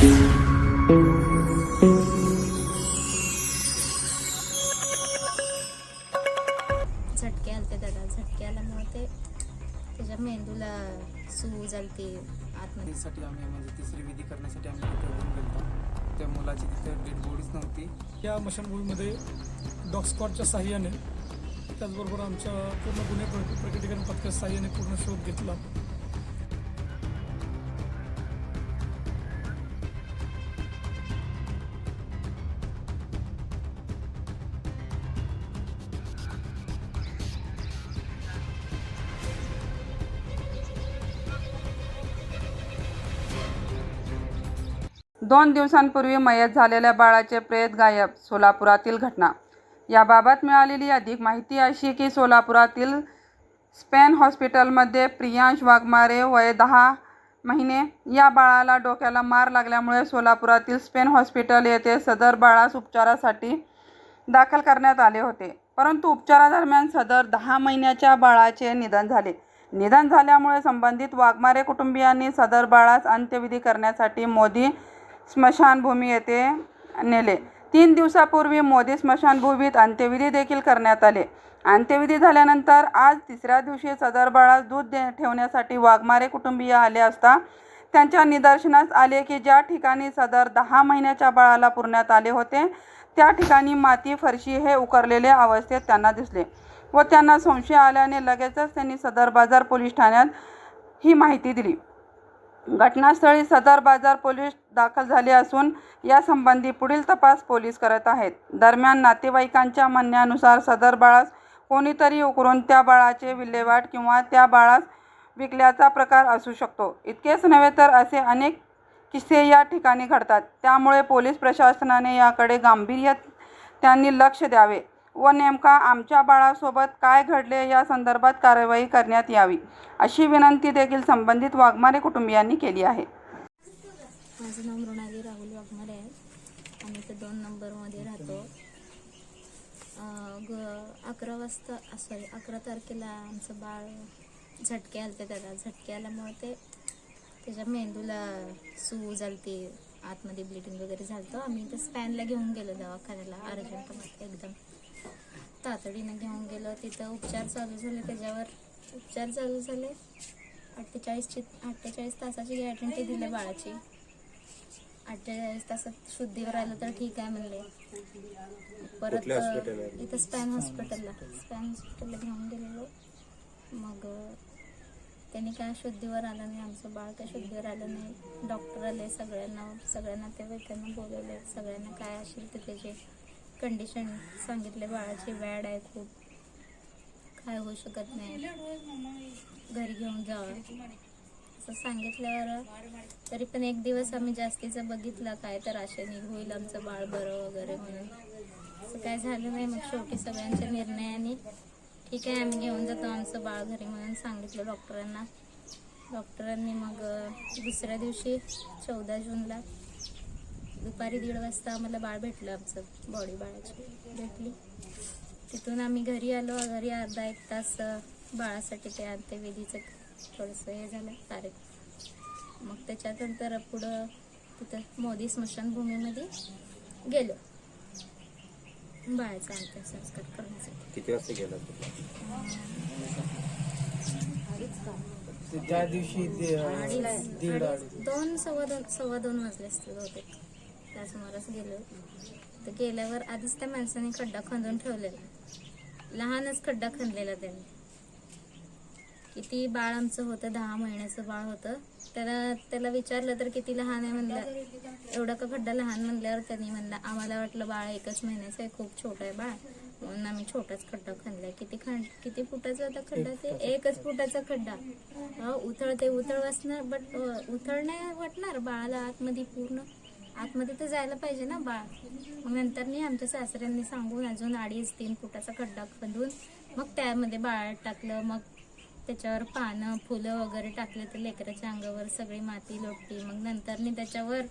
झटके आलते त्याला झटके आल्यामुळे ते त्याच्या मेंदूला सूज ते आतमध्ये. साठी आम्ही म्हणजे तिसरी विधी करण्यासाठी आम्ही तिथे गेलो त्या मुलाची तिथे डेड बॉडीच नव्हती. या मशानभूमीमध्ये डॉग स्क्वॉडच्या साह्याने त्याचबरोबर आमच्या पूर्ण गुन्हे प्रकटीकरण पथकाच्या साह्याने पूर्ण शोध घेतला. दोन दिवसांपूर्वी मयत झालेल्या बाळाचे प्रेत गायब सोलापुरातील घटना. याबाबत मिळालेली अधिक माहिती अशी की सोलापुरातील स्पेन हॉस्पिटलमध्ये प्रियांश वाघमारे वय दहा महिने या बाळाला डोक्याला मार लागल्यामुळे सोलापुरातील स्पेन हॉस्पिटल येथे सदर बाळास उपचारासाठी दाखल करण्यात आले होते. परंतु उपचारादरम्यान सदर दहा महिन्याच्या बाळाचे निधन झाले. निधन झाल्यामुळे संबंधित वाघमारे कुटुंबियांनी सदर बाळास अंत्यविधी करण्यासाठी मोदी स्मशानभूमी येथे नेले. तीन दिवसापूर्वी मोदी स्मशानभूमीत अंत्यविधी देखील करण्यात आले. अंत्यविधी झाल्यानंतर आज तिसऱ्या दिवशी सदर बाळास दूध दे ठेवण्यासाठी वाघमारे कुटुंबीय आले असता त्यांच्या निदर्शनास आले की ज्या ठिकाणी सदर दहा महिन्याच्या बाळाला पुरण्यात आले होते त्या ठिकाणी माती फरशी हे उकरलेले अवस्थेत त्यांना दिसले व त्यांना संशय आल्याने लगेचच त्यांनी सदर बाजार पोलीस ठाण्यात ही माहिती दिली. घटनास्थळी सदर बाजार पोलीस दाखल झाले असून यासंबंधी पुढील तपास पोलीस करत आहेत. दरम्यान नातेवाईकांच्या म्हणण्यानुसार सदर बाळास कोणीतरी उकरून त्या बाळाचे विल्हेवाट किंवा त्या बाळास विकल्याचा प्रकार असू शकतो. इतकेच नव्हे तर असे अनेक किस्से या ठिकाणी घडतात. त्यामुळे पोलीस प्रशासनाने याकडे गांभीर्य त्यांनी लक्ष द्यावे. व नेमका आमच्या बाळासोबत काय घडले या संदर्भात कारवाई करण्यात यावी अशी विनंती देखील संबंधित वाघमारे कुटुंबियांनी केली आहे. माझं नाव मृणाली राहुल वाघमारे आहे. आम्ही तर दोन नंबरमध्ये राहतो. ग अकरा वाजता सॉरी अकरा तारखेला आमचं बाळ झटके आलते त्याला झटके आल्यामुळे ते त्याच्या मेंदूला सूज आलती आतमध्ये ब्लिडिंग वगैरे झालं आम्ही ते स्पॅनला घेऊन गेलो दवाखान्याला. अर्जंट एकदम. तातडीनं घेऊन गेलो. तिथं उपचार चालू झाले. त्याच्यावर उपचार चालू झाले. अठ्ठेचाळीसची अठ्ठेचाळीस तासाची गॅरंटी दिली बाळाची. अठ्ठेचाळीस तासात शुद्धीवर आलं तर ठीक आहे म्हणले. परत इथं स्पॅन हॉस्पिटलला स्पॅन हॉस्पिटलला घेऊन गेलेलो. मग त्यांनी काय शुद्धीवर आलं नाही. आमचं बाळ काय शुद्धीवर आलं नाही. डॉक्टर आले. सगळ्यांना सगळ्यांना ते त्यांना बोलवले. सगळ्यांना काय असेल ते त्याचे कंडिशन सांगितले बाळाची वॅड आहे खूप. काय होऊ शकत नाही. घरी घेऊन जावं. असं सांगितल्यावर तरी पण एक दिवस आम्ही जास्तीचं बघितलं काय तर आशेने होईल आमचं बाळ बरं वगैरे म्हणून. असं काय झालं नाही मग शेवटी सगळ्यांच्या निर्णयाने ठीक आहे आम्ही घेऊन जातो आमचं बाळ घरी म्हणून सांगितलं डॉक्टरांना डॉक्टरांनी मग दुसऱ्या दिवशी चौदा जूनला दुपारी दीड वाजता आम्हाला बाळ भेटलं आमचं बॉडी बाळाची भेटली. तिथून आम्ही घरी आलो घरी अर्धा एक तास बाळासाठी ते अंत्यविधीचं थोडंसं हे झालं तारीख. मग त्याच्यानंतर पुढं तिथं मोदी स्मशानभूमीमध्ये गेलो. बाळाचा अंत्यसंस्कार करण्यासाठी. किती वाजता गेला तू? ते ज्या दिवशी दोन सव्वा दोन सव्वा दोन वाजले असतील होते त्या सुमारास गेलो. तर गेल्यावर आधीच त्या माणसाने खड्डा खंदून ठेवलेला. लहानच खड्डा खणलेला त्यांनी. किती बाळ आमचं होतं दहा महिन्याचं बाळ होतं. त्याला त्याला विचारलं तर किती लहान आहे म्हणलं. एवढा का खड्डा लहान म्हणल्यावर त्यांनी म्हणलं आम्हाला वाटलं बाळ एकच महिन्याचं आहे खूप छोटं आहे बाळ. म्हणून आम्ही छोटाच खड्डा खणलाय. किती खंड किती फुटाचा होता खड्डा ते? एकच. फुटाचा खड्डा. हा उथळ ते उथळ वाचणार बट उथळ नाही वाटणार बाळाला आतमध्ये पूर्ण? आतमध्ये तर जायला पाहिजे ना बाळ. मग नंतर मी आमच्या सासऱ्यांनी सांगून अजून अडीच तीन फुटाचा खड्डा खंदून मग त्यामध्ये बाळ टाकलं. मग त्याच्यावर पानं फुलं वगैरे टाकले तर लेकराच्या अंगावर सगळी माती लोटली. मग नंतर मी त्याच्यावर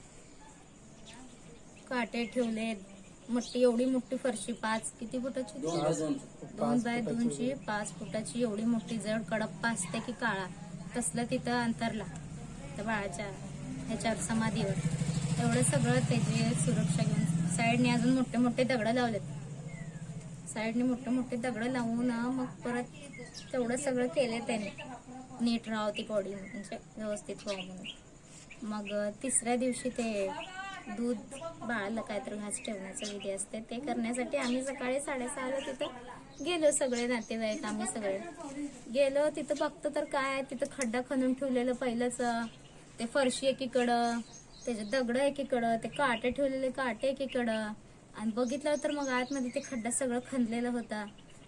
काटे ठेवले. मोठी एवढी मोठी फरशी पाच किती फुटाची दोन बाय दोनची पाच फुटाची एवढी मोठी जड कडप्पा असते की काळा. तसलं तिथं अंतरला. त्या बाळाच्या ह्याच्यावर समाधीवर. एवढं सगळं त्याची सुरक्षा घेऊन साईडने अजून मोठे मोठे दगडं लावलेत. साईडने मोठे मोठे दगडं लावून मग परत तेवढं सगळं केलं त्याने. नीट राहावं ती बॉडी म्हणजे व्यवस्थित व्हावं म्हणून. मग तिसऱ्या दिवशी ते दूध बाळाला काहीतरी घास ठेवण्याचा विधी असते ते करण्यासाठी आम्ही सकाळी साडेसहाला तिथं गेलो सगळे नातेवाईक आम्ही सगळे. गेलो तिथं बघतो तर काय तिथं खड्डा खणून ठेवलेलं पहिलंच ते फरशी एकीकडं त्याचे दगड एकीकडं ते काटे ठेवलेले काटे एकीकडं. आणि बघितलं तर मग आतमध्ये ते खड्डा सगळं खणलेलं होता.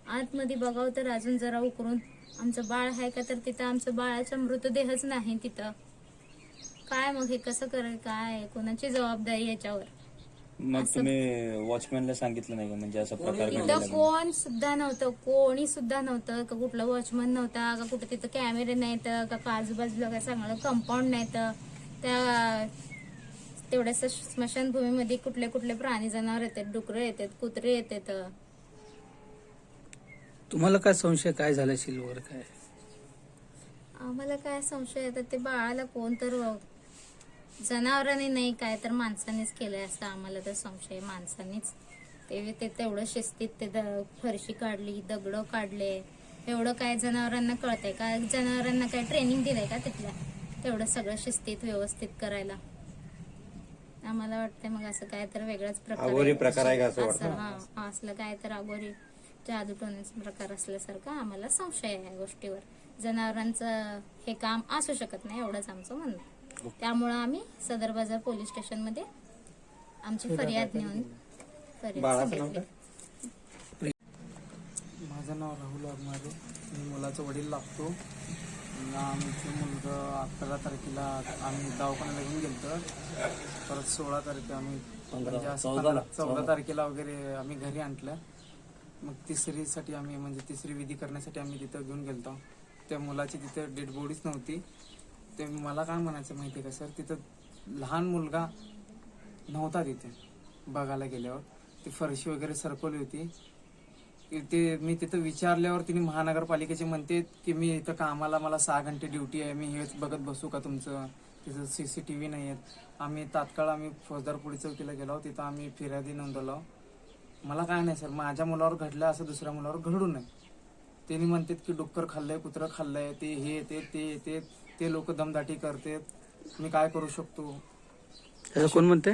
आतमध्ये बघावं तर अजून जरा उकरून आमचं बाळ आहे का तर तिथं आमचं बाळाचा मृतदेहच नाही तिथं. काय मग हे कसं करेल काय? कोणाची जबाबदारी याच्यावर? मग तुम्ही वॉचमॅनला सांगितलं नाही का? म्हणजे असा प्रकार घडलेला तिथं म्हणून? कोण सुद्धा नव्हतं कोणी सुद्धा नव्हतं. का कुठला वॉचमन नव्हता का कुठं तिथं कॅमेरे नाहीत का आजूबाजूला काय चांगलं कंपाऊंड नाहीत. त्या तेवढ्याच स्मशानभूमीमध्ये कुठले कुठले प्राणी जनावर येतात डुकरं येतात कुत्रे येतात. तुम्हाला काय संशय काय झाला असेल वगैरे काय? आम्हाला काय संशय? येतात ते बाळाला कोण तर जनावरांनी नाही काय तर माणसानेच केलंय असं आम्हाला तर संशय आहे. माणसानेच. ते ते तेवढं शिस्तीत ते फरशी काढली दगड काढले. एवढं काय जनावरांना कळतंय का? जनावरांना काय ट्रेनिंग दिलंय का तिथल्या? तेवढं सगळं शिस्तीत व्यवस्थित करायला. आम्हाला वाटतंय मग असं काय तर वेगळाच प्रकार आहे. अघोरी प्रकार आहे का असं वाटतं? हा असलं काय तर अगोरी जादू टोण्याचा प्रकार असल्यासारखा आम्हाला संशय आहे या गोष्टीवर. जनावरांचं हे काम असू शकत नाही एवढंच आमचं म्हणणं त्यामुळं आम्ही सदर बाजार पोलीस स्टेशनमध्ये आमची फर्याद नेऊन फर्याद बाळाचं नाव सांगितली माझं नाव राहुल वाघमारे मी मुलाचा वडील लागतो. आमचं मुलगा अकरा तारखेला आम्ही दवाखान्याला घेऊन गेलतो. परत सोळा तारखे आम्ही म्हणजे असं पंधरा- चौदा तारखेला वगैरे आम्ही घरी आणलं. मग तिसरीसाठी आम्ही म्हणजे तिसरी विधी करण्यासाठी आम्ही तिथं घेऊन गेलतो. त्या मुलाची तिथं डेड बॉडीच नव्हती. ते मला काय म्हणायचं माहिती आहे का सर? तिथं लहान मुलगा नव्हता तिथे बघायला गेल्यावर. ती फरशी वगैरे सरकवली होती. ते मी तिथं विचारल्यावर तिने महानगरपालिकेचे म्हणते की मी इथं कामाला मला सहा घंटे ड्युटी आहे मी हेच बघत बसू का तुमचं? तिथं सी सी टी व्ही नाही आहेत. आम्ही तात्काळ आम्ही फौजदार पोलीस चौकीला गेलो तिथं आम्ही फिर्यादी नोंदवलो. मला काय नाही सर माझ्या मुलावर घडलं असं दुसऱ्या मुलावर घडू नये त्यांनी म्हणतात की डुक्कर खाल्लंय कुत्रं खाल्लंय ते हे ते ते ते ते लोक दमदाटी करतात. मी काय करू शकतो? कोण म्हणते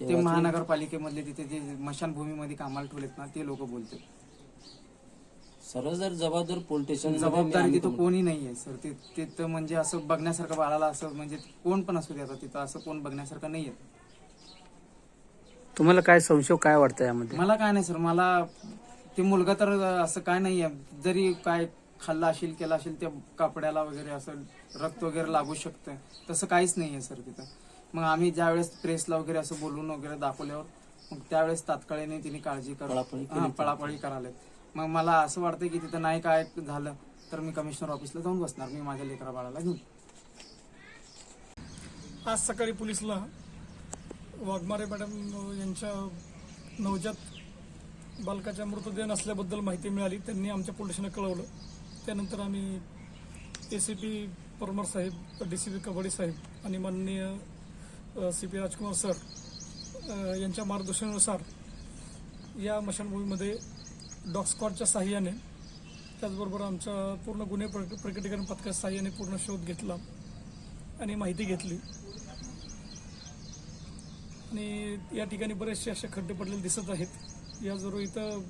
ते महानगरपालिकेमधले तिथे जे मशानभूमीमध्ये कामाला ठेवलेत ना ते लोक बोलतात. सर्व जर जबाबदार पोलीस स्टेशन जबाबदारी तिथं कोणी? नाहीये सर ते तिथं म्हणजे असं बघण्यासारखं बाळाला असं म्हणजे कोण पण असू दे आता तिथं असं कोण बघण्यासारखं नाहीये. तुम्हाला काय संशय काय वाटतं यामध्ये? मला काय नाही सर मला ते मुलगा तर असं काय नाहीये. जरी काय खाल्ला असेल केला असेल त्या कापड्याला वगैरे असं रक्त वगैरे लागू शकतं तसं काहीच नाहीये सर तिथं. मग आम्ही ज्यावेळेस प्रेसला वगैरे असं बोलून वगैरे दाखवल्यावर मग त्यावेळेस तात्काळीने तिने काळजी कर पळापळी करायला मग मला असं वाटतं की तिथं नाही काय झालं तर मी कमिशनर ऑफिसला जाऊन बसणार मी माझ्या लेकरा बाळाला घेऊन. आज सकाळी पोलिसला वाघमारे मॅडम यांच्या नवजात बालकाच्या मृतदेह नसल्याबद्दल माहिती मिळाली. त्यांनी आमच्या पोलिसांना कळवलं. त्यानंतर आम्ही ए सी पी परमार साहेब डी सी पी कबड्डी साहेब आणि माननीय सी पी राजकुमार सर यांच्या मार्गदर्शनानुसार या मशानभूमीमध्ये डॉग स्क्वॉडच्या त्याचबरोबर आमच्या पूर्ण गुन्हे प्रक- प्रकटीकरण पथकाच्या सहाय्याने पूर्ण शोध घेतला आणि माहिती घेतली. आणि या ठिकाणी बरेचसे असे खड्डे पडलेले दिसत आहेत. याचबरोबर इथं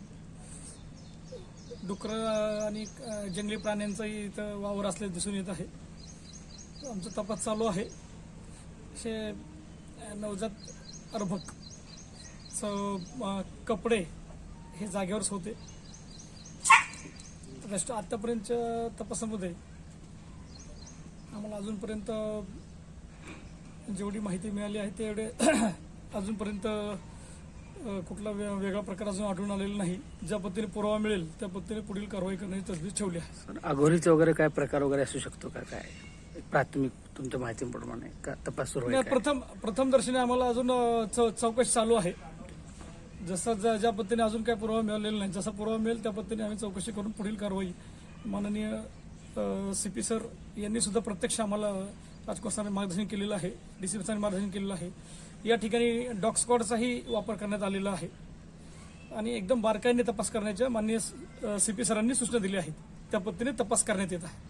डुकरं आणि जंगली प्राण्यांचाही इथं वावर असल्याचे दिसून येत आहे. आमचा तपास चालू आहे. असे नवजात अर्भक स कपडे हे जागेवरच होते रेस्ट आत्तापर्यंतच्या तपासामध्ये आम्हाला अजूनपर्यंत जेवढी माहिती मिळाली आहे तेवढे अजूनपर्यंत कुठला वे- वेगळा प्रकार अजून आढळून आलेला नाही. ज्या पद्धतीने पुरावा मिळेल त्या पद्धतीने पुढील कारवाई करण्याची तजवीज ठेवली आहे. अघोरीचा वगैरे काय प्रकार वगैरे असू शकतो का? काय प्राथमिक तुमच्या माहितीप्रमाणे का तपास सुरू? प्रथम प्रथम दर्शनी आम्हाला अजून चौकशी चालू आहे. जसं ज्या ज्या पद्धतीने अजून काय पुरावा मिळालेला नाही जसा पुरावा मिळेल त्या पद्धतीने आम्ही चौकशी करून पुढील कारवाई माननीय सी पी सर यांनी सुद्धा प्रत्यक्ष आम्हाला राजकोषाने मार्गदर्शन केलेलं आहे डी सी मार्गदर्शन केलेलं आहे. या ठिकाणी डॉग स्क्वॉडचाही वापर करण्यात आलेला आहे. आणि एकदम बारकाईने तपास करण्याच्या माननीय सी पी सरांनी सूचना दिल्या आहेत. त्या पद्धतीने तपास करण्यात येत आहे.